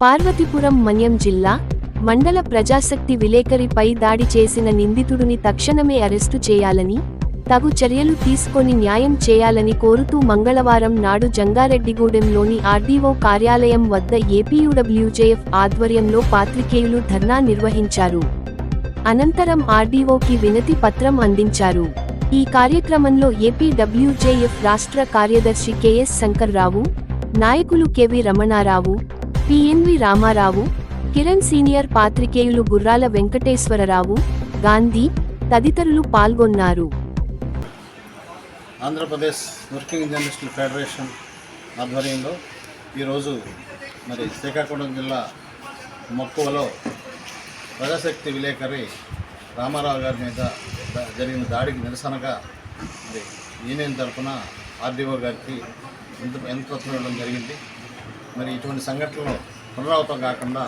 పార్వతీపురం మన్యం జిల్లా మండల ప్రజాశక్తి విలేకరిపై దాడి చేసిన నిందితుడిని తక్షణమే అరెస్టు చేయాలని తగు చర్యలు తీసుకొని న్యాయం చేయాలని కోరుతూ మంగళవారం నాడు జంగారెడ్డిగూడెంలోని ఆర్డీఓ కార్యాలయం వద్ద ఏపీయూడబ్ల్యూజేఎఫ్ ఆధ్వర్యంలో పాత్రికేయులు ధర్నా నిర్వహించారు. అనంతరం ఆర్డీఓకి వినతి పత్రం అందించారు. ఈ కార్యక్రమంలో ఏపీడబ్ల్యూజేఎఫ్ రాష్ట్ర కార్యదర్శి కెఎస్ శంకర్రావు నాయకులు KV Ramanarao PNV Ramarao Kiran senior పాత్రికేయులు గుర్రాల వెంకటేశ్వరరావు గాంధీ తదితరులు పాల్గొన్నారు. ఆంధ్రప్రదేశ్ వర్కింగ్ జర్నలిస్టుల ఫెడరేషన్ ఆధ్వర్యంలో ఈరోజు మరి శ్రీకాకుళం జిల్లా మక్కువలో ప్రజాశక్తి విలేకరి రామారావు గారి మీద జరిగిన దాడికి నిరసనగా మరి యూనియన్ తరఫున ఆర్డీఓ గారికి ఎంత ఎంత ఇవ్వడం జరిగింది. మరి ఇటువంటి సంఘటనలు పునరావృతం కాకుండా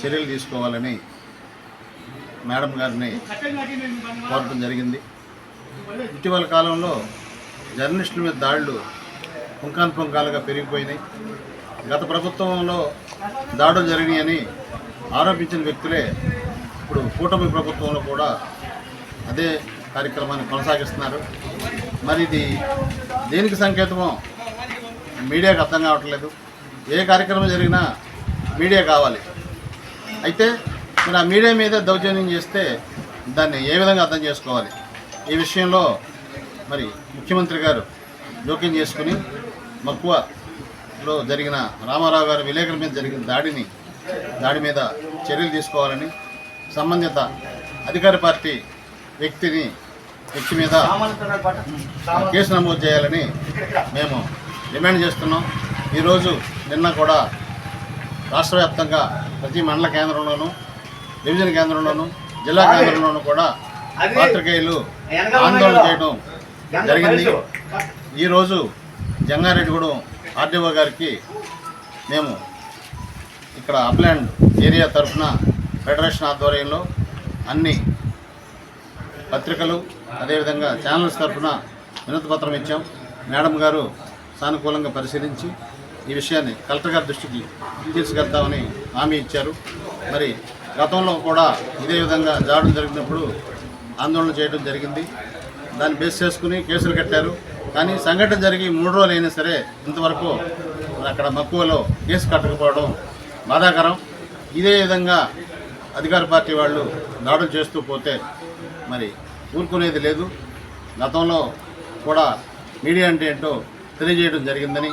చర్యలు తీసుకోవాలని మేడం గారిని కోరడం జరిగింది. ఇటీవల కాలంలో జర్నలిస్టుల మీద దాడులు పుంకాన్ పుంకాలుగా పెరిగిపోయినాయి. గత ప్రభుత్వంలో దాడులు జరిగినాయని ఆరోపించిన వ్యక్తులే ఇప్పుడు కూటమి ప్రభుత్వంలో కూడా అదే కార్యక్రమాన్ని కొనసాగిస్తున్నారు. మరి ఇది దేనికి సంకేతమో మీడియాకు అర్థం కావట్లేదు. ఏ కార్యక్రమం జరిగినా మీడియా కావాలి. అయితే మరి ఆ మీడియా మీద దౌర్జన్యం చేస్తే దాన్ని ఏ విధంగా అర్థం చేసుకోవాలి? ఈ విషయంలో మరి ముఖ్యమంత్రి గారు జోక్యం చేసుకుని మక్కువలో జరిగిన రామారావు గారు విలేకరుల మీద జరిగిన దాడిని దాడి మీద చర్యలు తీసుకోవాలని సంబంధిత అధికార పార్టీ వ్యక్తిని వ్యక్తి మీద కేసు నమోదు చేయాలని మేము డిమాండ్ చేస్తున్నాం. ఈరోజు నిన్న కూడా రాష్ట్ర వ్యాప్తంగా ప్రతి మండల కేంద్రంలోనూ డివిజన్ కేంద్రంలోనూ జిల్లా కేంద్రంలోనూ కూడా పాత్రికేయులు ఆందోళన చేయడం జరిగింది. ఈరోజు జంగారెడ్డిగూడెం ఆర్డీఓ గారికి మేము ఇక్కడ అప్లాండ్ ఏరియా తరఫున ఫెడరేషన్ ఆధ్వర్యంలో అన్ని పత్రికలు అదేవిధంగా ఛానల్స్ తరఫున వినతి పత్రం ఇచ్చాం. మేడం గారు సానుకూలంగా పరిశీలించి ఈ విషయాన్ని కలెక్టర్ గారి దృష్టికి తీసుకెళ్తామని హామీ ఇచ్చారు. మరి గతంలో కూడా ఇదే విధంగా దాడులు జరిగినప్పుడు ఆందోళన చేయడం జరిగింది. దాన్ని బేస్ చేసుకుని కేసులు కట్టారు. కానీ సంఘటన జరిగి మూడు రోజులు అయినా సరే ఇంతవరకు అక్కడ మక్కువలో కేసు కట్టకపోవడం బాధాకరం. ఇదే విధంగా అధికార పార్టీ వాళ్ళు దాడులు చేస్తూ పోతే మరి ఊరుకునేది లేదు. గతంలో కూడా మీడియా అంటే ఏంటో తెలియజేయడం జరిగిందని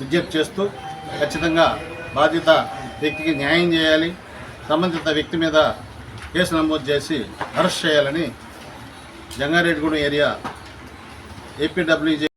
విజ్ఞప్తి చేస్తూ ఖచ్చితంగా బాధిత వ్యక్తికి న్యాయం చేయాలి సంబంధిత వ్యక్తి మీద కేసు నమోదు చేసి అరెస్ట్ చేయాలని జంగారెడ్డిగూడెం ఏరియా ఏపీడబ్ల్యూజే